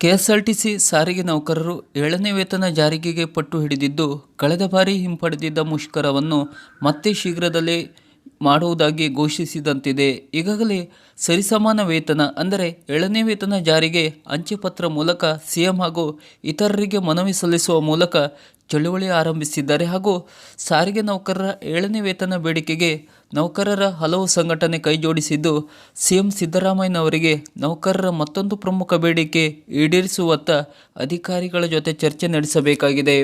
KSRTC ಸಾರಿಗೆ ನೌಕರರು ಏಳನೇ ವೇತನ ಜಾರಿಗೆಗೆ ಪಟ್ಟು ಹಿಡಿದಿದ್ದು ಕಳೆದ ಬಾರಿ ಹಿಂಪಡೆದಿದ್ದ ಮುಷ್ಕರವನ್ನು ಮತ್ತೆ ಶೀಘ್ರದಲ್ಲೇ ಮಾಡುವುದಾಗಿ ಘೋಷಿಸಿದಂತಿದೆ. ಈಗಾಗಲೇ ಸರಿಸಮಾನ ವೇತನ, ಅಂದರೆ ಏಳನೇ ವೇತನ ಜಾರಿಗೆ ಅಂಚೆ ಪತ್ರ ಮೂಲಕ ಸಿಎಂ ಹಾಗೂ ಇತರರಿಗೆ ಮನವಿ ಸಲ್ಲಿಸುವ ಮೂಲಕ ಚಳುವಳಿ ಆರಂಭಿಸಿದ್ದಾರೆ ಹಾಗೂ ಸಾರಿಗೆ ನೌಕರರ ಏಳನೇ ವೇತನ ಬೇಡಿಕೆಗೆ ನೌಕರರ ಹಲವು ಸಂಘಟನೆ ಕೈಜೋಡಿಸಿದ್ದು, ಸಿಎಂ ಸಿದ್ದರಾಮಯ್ಯನವರಿಗೆ ನೌಕರರ ಮತ್ತೊಂದು ಪ್ರಮುಖ ಬೇಡಿಕೆ ಈಡೇರಿಸುವತ್ತ ಅಧಿಕಾರಿಗಳ ಜೊತೆ ಚರ್ಚೆ ನಡೆಸಬೇಕಾಗಿದೆ.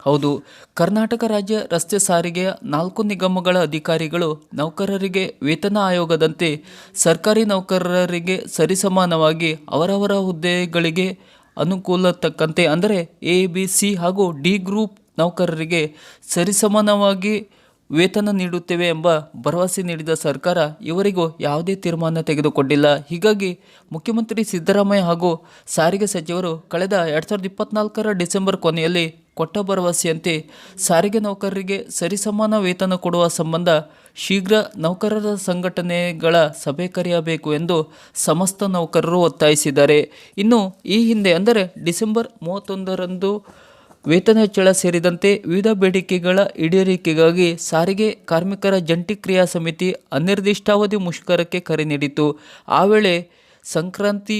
ಹೌದು, ಕರ್ನಾಟಕ ರಾಜ್ಯ ರಸ್ತೆ ಸಾರಿಗೆಯ ನಾಲ್ಕು ನಿಗಮಗಳ ಅಧಿಕಾರಿಗಳು ನೌಕರರಿಗೆ ವೇತನ ಆಯೋಗದಂತೆ ಸರ್ಕಾರಿ ನೌಕರರಿಗೆ ಸರಿಸಮಾನವಾಗಿ ಅವರವರ ಹುದ್ದೆಗಳಿಗೆ ಅನುಕೂಲ ತಕ್ಕಂತೆ ಅಂದರೆ ಎ ಬಿ ಸಿ ಹಾಗೂ ಡಿ ಗ್ರೂಪ್ ನೌಕರರಿಗೆ ಸರಿಸಮಾನವಾಗಿ ವೇತನ ನೀಡುತ್ತೇವೆ ಎಂಬ ಭರವಸೆ ನೀಡಿದ ಸರ್ಕಾರ ಇವರಿಗೂ ಯಾವುದೇ ತೀರ್ಮಾನ ತೆಗೆದುಕೊಂಡಿಲ್ಲ. ಹೀಗಾಗಿ ಮುಖ್ಯಮಂತ್ರಿ ಸಿದ್ದರಾಮಯ್ಯ ಹಾಗೂ ಸಾರಿಗೆ ಸಚಿವರು ಕಳೆದ ಎರಡು ಸಾವಿರದ ಇಪ್ಪತ್ನಾಲ್ಕರ ಡಿಸೆಂಬರ್ ಕೊನೆಯಲ್ಲಿ ಕೊಟ್ಟ ಭರವಸೆಯಂತೆ ಸಾರಿಗೆ ನೌಕರರಿಗೆ ಸರಿಸಮಾನ ವೇತನ ಕೊಡುವ ಸಂಬಂಧ ಶೀಘ್ರ ನೌಕರರ ಸಂಘಟನೆಗಳ ಸಭೆ ಕರೆಯಬೇಕು ಎಂದು ಸಮಸ್ತ ನೌಕರರು ಒತ್ತಾಯಿಸಿದ್ದಾರೆ. ಇನ್ನು ಈ ಹಿಂದೆ ಅಂದರೆ ಡಿಸೆಂಬರ್ ಮೂವತ್ತೊಂದರಂದು ವೇತನ ಹೆಚ್ಚಳ ಸೇರಿದಂತೆ ವಿವಿಧ ಬೇಡಿಕೆಗಳ ಈಡೇರಿಕೆಗಾಗಿ ಸಾರಿಗೆ ಕಾರ್ಮಿಕರ ಜಂಟಿ ಕ್ರಿಯಾ ಸಮಿತಿ ಅನಿರ್ದಿಷ್ಟಾವಧಿ ಮುಷ್ಕರಕ್ಕೆ ಕರೆ ನೀಡಿತು ಆ ವೇಳೆ ಸಂಕ್ರಾಂತಿ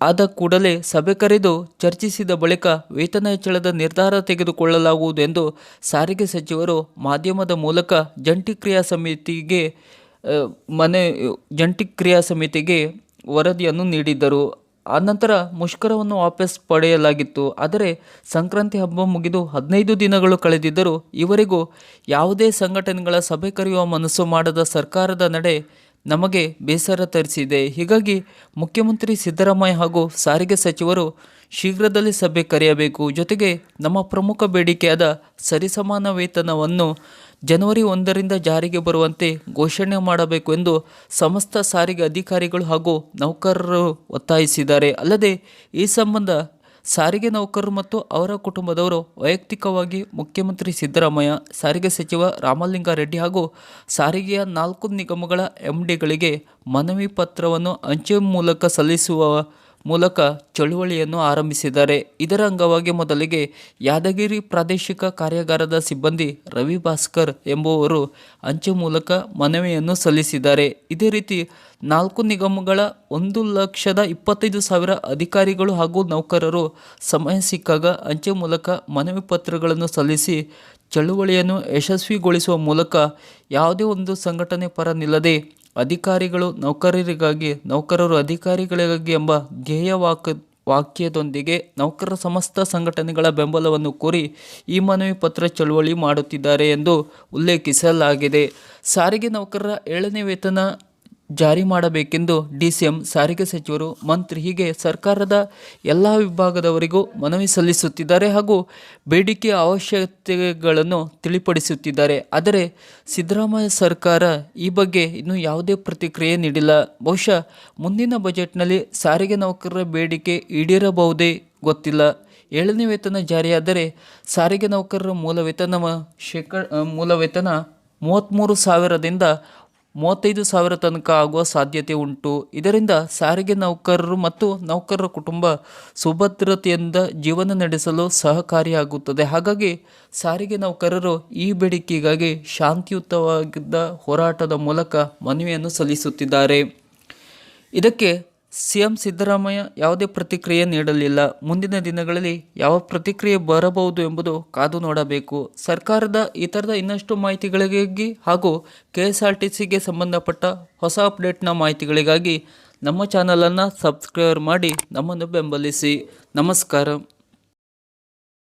ಆದ ಕೂಡಲೇ ಸಭೆ ಕರೆದು ಚರ್ಚಿಸಿದ ಬಳಿಕ ವೇತನ ಹೆಚ್ಚಳದ ನಿರ್ಧಾರ ತೆಗೆದುಕೊಳ್ಳಲಾಗುವುದು ಎಂದು ಸಾರಿಗೆ ಸಚಿವರು ಮಾಧ್ಯಮದ ಮೂಲಕ ಜಂಟಿ ಕ್ರಿಯಾ ಸಮಿತಿಗೆ ಮನೆ, ಜಂಟಿ ಕ್ರಿಯಾ ಸಮಿತಿಗೆ ವರದಿಯನ್ನು ನೀಡಿದ್ದರು. ಆನಂತರ ಮುಷ್ಕರವನ್ನು ವಾಪಸ್ ಪಡೆಯಲಾಗಿತ್ತು. ಆದರೆ ಸಂಕ್ರಾಂತಿ ಹಬ್ಬ ಮುಗಿದು ಹದಿನೈದು ದಿನಗಳು ಕಳೆದಿದ್ದರೂ ಇವರಿಗೂ ಯಾವುದೇ ಸಂಘಟನೆಗಳ ಸಭೆ ಕರೆಯುವ ಮನಸ್ಸು ಮಾಡದ ಸರ್ಕಾರದ ನಡೆ ನಮಗೆ ಬೇಸರ ತರಿಸಿದೆ. ಹೀಗಾಗಿ ಮುಖ್ಯಮಂತ್ರಿ ಸಿದ್ದರಾಮಯ್ಯ ಹಾಗೂ ಸಾರಿಗೆ ಸಚಿವರು ಶೀಘ್ರದಲ್ಲೇ ಸಭೆ ಕರೆಯಬೇಕು. ಜೊತೆಗೆ ನಮ್ಮ ಪ್ರಮುಖ ಬೇಡಿಕೆಯಾದ ಸರಿಸಮಾನ ವೇತನವನ್ನು ಜನವರಿ ಒಂದರಿಂದ ಜಾರಿಗೆ ಬರುವಂತೆ ಘೋಷಣೆ ಮಾಡಬೇಕು ಎಂದು ಸಮಸ್ತ ಸಾರಿಗೆ ಅಧಿಕಾರಿಗಳು ಹಾಗೂ ನೌಕರರು ಒತ್ತಾಯಿಸಿದ್ದಾರೆ. ಅಲ್ಲದೆ, ಈ ಸಂಬಂಧ ಸಾರಿಗೆ ನೌಕರರು ಮತ್ತು ಅವರ ಕುಟುಂಬದವರು ವೈಯಕ್ತಿಕವಾಗಿ ಮುಖ್ಯಮಂತ್ರಿ ಸಿದ್ದರಾಮಯ್ಯ, ಸಾರಿಗೆ ಸಚಿವ ರಾಮಲಿಂಗಾರೆಡ್ಡಿ ಹಾಗೂ ಸಾರಿಗೆಯ ನಾಲ್ಕು ನಿಗಮಗಳ ಎಂಡಿಗಳಿಗೆ ಮನವಿ ಪತ್ರವನ್ನು ಅಂಚೆ ಮೂಲಕ ಸಲ್ಲಿಸುವ ಮೂಲಕ ಚಳುವಳಿಯನ್ನು ಆರಂಭಿಸಿದ್ದಾರೆ. ಇದರ ಅಂಗವಾಗಿ ಮೊದಲಿಗೆ ಯಾದಗಿರಿ ಪ್ರಾದೇಶಿಕ ಕಾರ್ಯಾಗಾರದ ಸಿಬ್ಬಂದಿ ರವಿ ಭಾಸ್ಕರ್ ಎಂಬುವರು ಅಂಚೆ ಮೂಲಕ ಮನವಿಯನ್ನು ಸಲ್ಲಿಸಿದ್ದಾರೆ. ಇದೇ ರೀತಿ ನಾಲ್ಕು ನಿಗಮಗಳ ಒಂದು ಲಕ್ಷದ ಇಪ್ಪತ್ತೈದು ಸಾವಿರ ಅಧಿಕಾರಿಗಳು ಹಾಗೂ ನೌಕರರು ಸಮಯ ಸಿಕ್ಕಾಗ ಅಂಚೆ ಮೂಲಕ ಮನವಿ ಪತ್ರಗಳನ್ನು ಸಲ್ಲಿಸಿ ಚಳುವಳಿಯನ್ನು ಯಶಸ್ವಿಗೊಳಿಸುವ ಮೂಲಕ ಯಾವುದೇ ಒಂದು ಸಂಘಟನೆ ಪರ ನಿಲ್ಲದೆ ಅಧಿಕಾರಿಗಳು ನೌಕರರಿಗಾಗಿ, ನೌಕರರು ಅಧಿಕಾರಿಗಳಿಗಾಗಿ ಎಂಬ ಧ್ಯೇಯ ವಾಕ್, ವಾಕ್ಯದೊಂದಿಗೆ ನೌಕರರ ಸಮಸ್ತ ಸಂಘಟನೆಗಳ ಬೆಂಬಲವನ್ನು ಕೋರಿ ಈ ಮನವಿ ಪತ್ರ ಚಳುವಳಿ ಮಾಡುತ್ತಿದ್ದಾರೆ ಎಂದು ಉಲ್ಲೇಖಿಸಲಾಗಿದೆ. ಸಾರಿಗೆ ನೌಕರರ ಏಳನೇ ವೇತನ ಜಾರಿ ಮಾಡಬೇಕೆಂದು ಡಿಸಿಎಂ ಸಾರಿಗೆ ಸಚಿವರು ಮಂತ್ರಿ ಹೀಗೆ ಸರ್ಕಾರದ ಎಲ್ಲ ವಿಭಾಗದವರಿಗೂ ಮನವಿ ಸಲ್ಲಿಸುತ್ತಿದ್ದಾರೆ ಹಾಗೂ ಬೇಡಿಕೆಯ ಅವಶ್ಯಕತೆಗಳನ್ನು ತಿಳಿಪಡಿಸುತ್ತಿದ್ದಾರೆ. ಆದರೆ ಸಿದ್ದರಾಮಯ್ಯ ಸರ್ಕಾರ ಈ ಬಗ್ಗೆ ಇನ್ನೂ ಯಾವುದೇ ಪ್ರತಿಕ್ರಿಯೆ ನೀಡಿಲ್ಲ. ಬಹುಶಃ ಮುಂದಿನ ಬಜೆಟ್ನಲ್ಲಿ ಸಾರಿಗೆ ನೌಕರರ ಬೇಡಿಕೆ ಈಡೇರಬಹುದೇ ಗೊತ್ತಿಲ್ಲ. ಏಳನೇ ವೇತನ ಜಾರಿಯಾದರೆ ಸಾರಿಗೆ ನೌಕರರ ಮೂಲ ವೇತನ ಶೇಕ ಮೂಲ ವೇತನ ಮೂವತ್ತ್ಮೂರು ಸಾವಿರದಿಂದ ಮೂವತ್ತೈದು ಸಾವಿರ ತನಕ ಆಗುವ ಸಾಧ್ಯತೆ ಉಂಟು. ಇದರಿಂದ ಸಾರಿಗೆ ನೌಕರರು ಮತ್ತು ನೌಕರರ ಕುಟುಂಬ ಸುಭದ್ರತೆಯಿಂದ ಜೀವನ ನಡೆಸಲು ಸಹಕಾರಿಯಾಗುತ್ತದೆ. ಹಾಗಾಗಿ ಸಾರಿಗೆ ನೌಕರರು ಈ ಬೇಡಿಕೆಗಾಗಿ ಶಾಂತಿಯುತವಾಗಿದ್ದ ಹೋರಾಟದ ಮೂಲಕ ಮನವಿಯನ್ನು ಸಲ್ಲಿಸುತ್ತಿದ್ದಾರೆ. ಇದಕ್ಕೆ ಸಿಎಂ ಸಿದ್ದರಾಮಯ್ಯ ಯಾವುದೇ ಪ್ರತಿಕ್ರಿಯೆ ನೀಡಲಿಲ್ಲ. ಮುಂದಿನ ದಿನಗಳಲ್ಲಿ ಯಾವ ಪ್ರತಿಕ್ರಿಯೆ ಬರಬಹುದು ಎಂಬುದು ಕಾದು ನೋಡಬೇಕು. ಸರ್ಕಾರದ ಇತರದ ಇನ್ನಷ್ಟು ಮಾಹಿತಿಗಳಿಗಾಗಿ ಹಾಗೂ ಕೆ ಎಸ್ ಆರ್ ಟಿ ಸಿಗೆ ಸಂಬಂಧಪಟ್ಟ ಹೊಸ ಅಪ್ಡೇಟ್ನ ಮಾಹಿತಿಗಳಿಗಾಗಿ ನಮ್ಮ ಚಾನಲನ್ನು ಸಬ್ಸ್ಕ್ರೈಬ್ ಮಾಡಿ ನಮ್ಮನ್ನು ಬೆಂಬಲಿಸಿ. ನಮಸ್ಕಾರ.